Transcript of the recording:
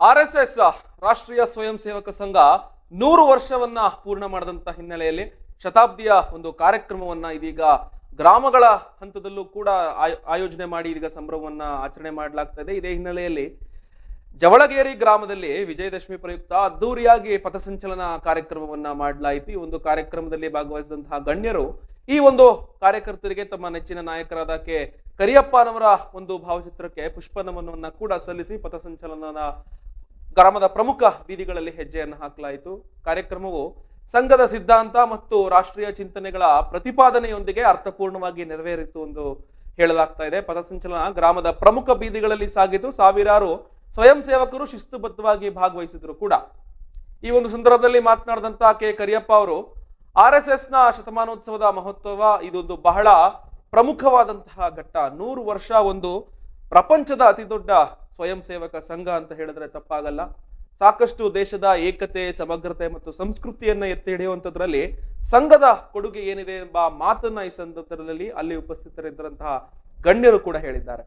R S S ರಾಷ್ಟ್ರೀಯ ಸ್ವಯಂ ಸೇವಕ ಸಂಘ ನೂರು ವರ್ಷವನ್ನ ಪೂರ್ಣ ಮಾಡಿದಂತ ಹಿನ್ನೆಲೆಯಲ್ಲಿ ಶತಾಬ್ದಿಯ ಒಂದು ಕಾರ್ಯಕ್ರಮವನ್ನ ಇದೀಗ ಗ್ರಾಮಗಳ ಹಂತದಲ್ಲೂ ಕೂಡ ಆಯೋ- ಆಯೋಜನೆ ಮಾಡಿ ಇದೀಗ ಸಂಭ್ರಮವನ್ನ ಆಚರಣೆ ಮಾಡಲಾಗ್ತಾ ಇದೆ. ಇದೇ ಹಿನ್ನೆಲೆಯಲ್ಲಿ ಜವಳಗೇರಿ ಗ್ರಾಮದಲ್ಲಿ ವಿಜಯದಶಮಿ ಪ್ರಯುಕ್ತ ಅದ್ದೂರಿಯಾಗಿ ಪಥಸಂಚಲನ ಕಾರ್ಯಕ್ರಮವನ್ನ ಮಾಡಲಾಯಿತು. ಈ ಒಂದು ಕಾರ್ಯಕ್ರಮದಲ್ಲಿ ಭಾಗವಹಿಸಿದಂತಹ ಗಣ್ಯರು ಈ ಒಂದು ಕಾರ್ಯಕರ್ತರಿಗೆ ತಮ್ಮ ನೆಚ್ಚಿನ ನಾಯಕರಾದ ಕೆ. ಕರಿಯಪ್ಪನವರ ಒಂದು ಭಾವಚಿತ್ರಕ್ಕೆ ಪುಷ್ಪ ನಮನವನ್ನ ಕೂಡ ಸಲ್ಲಿಸಿ ಪಥಸಂಚಲನದ ಗ್ರಾಮದ ಪ್ರಮುಖ ಬೀದಿಗಳಲ್ಲಿ ಹೆಜ್ಜೆಯನ್ನು ಹಾಕಲಾಯಿತು. ಕಾರ್ಯಕ್ರಮವು ಸಂಘದ ಸಿದ್ಧಾಂತ ಮತ್ತು ರಾಷ್ಟ್ರೀಯ ಚಿಂತನೆಗಳ ಪ್ರತಿಪಾದನೆಯೊಂದಿಗೆ ಅರ್ಥಪೂರ್ಣವಾಗಿ ನೆರವೇರಿತು ಎಂದು ಹೇಳಲಾಗ್ತಾ ಇದೆ. ಪಥಸಂಚಲನ ಗ್ರಾಮದ ಪ್ರಮುಖ ಬೀದಿಗಳಲ್ಲಿ ಸಾಗಿತು ಸಾವಿರಾರು ಸ್ವಯಂ ಸೇವಕರು ಶಿಸ್ತುಬದ್ಧವಾಗಿ ಭಾಗವಹಿಸಿದ್ರು ಕೂಡ. ಈ ಒಂದು ಸಂದರ್ಭದಲ್ಲಿ ಮಾತನಾಡಿದಂತ ಕೆ. ಕರಿಯಪ್ಪ ಅವರು, ಆರ್ ಎಸ್ ಎಸ್ನ ಶತಮಾನೋತ್ಸವದ ಮಹತ್ವ ಇದೊಂದು ಬಹಳ ಪ್ರಮುಖವಾದಂತಹ ಘಟ್ಟ. ನೂರು ವರ್ಷ ಒಂದು ಪ್ರಪಂಚದ ಅತಿ ದೊಡ್ಡ ಸ್ವಯಂ ಸೇವಕ ಸಂಘ ಅಂತ ಹೇಳಿದ್ರೆ ತಪ್ಪಾಗಲ್ಲ. ಸಾಕಷ್ಟು ದೇಶದ ಏಕತೆ, ಸಮಗ್ರತೆ ಮತ್ತು ಸಂಸ್ಕೃತಿಯನ್ನ ಎತ್ತಿ ಹಿಡಿಯುವಂಥದ್ರಲ್ಲಿ ಸಂಘದ ಕೊಡುಗೆ ಏನಿದೆ ಎಂಬ ಮಾತನ್ನ ಈ ಸಂದರ್ಭದಲ್ಲಿ ಅಲ್ಲಿ ಉಪಸ್ಥಿತರಿದ್ದಂತಹ ಗಣ್ಯರು ಕೂಡ ಹೇಳಿದ್ದಾರೆ.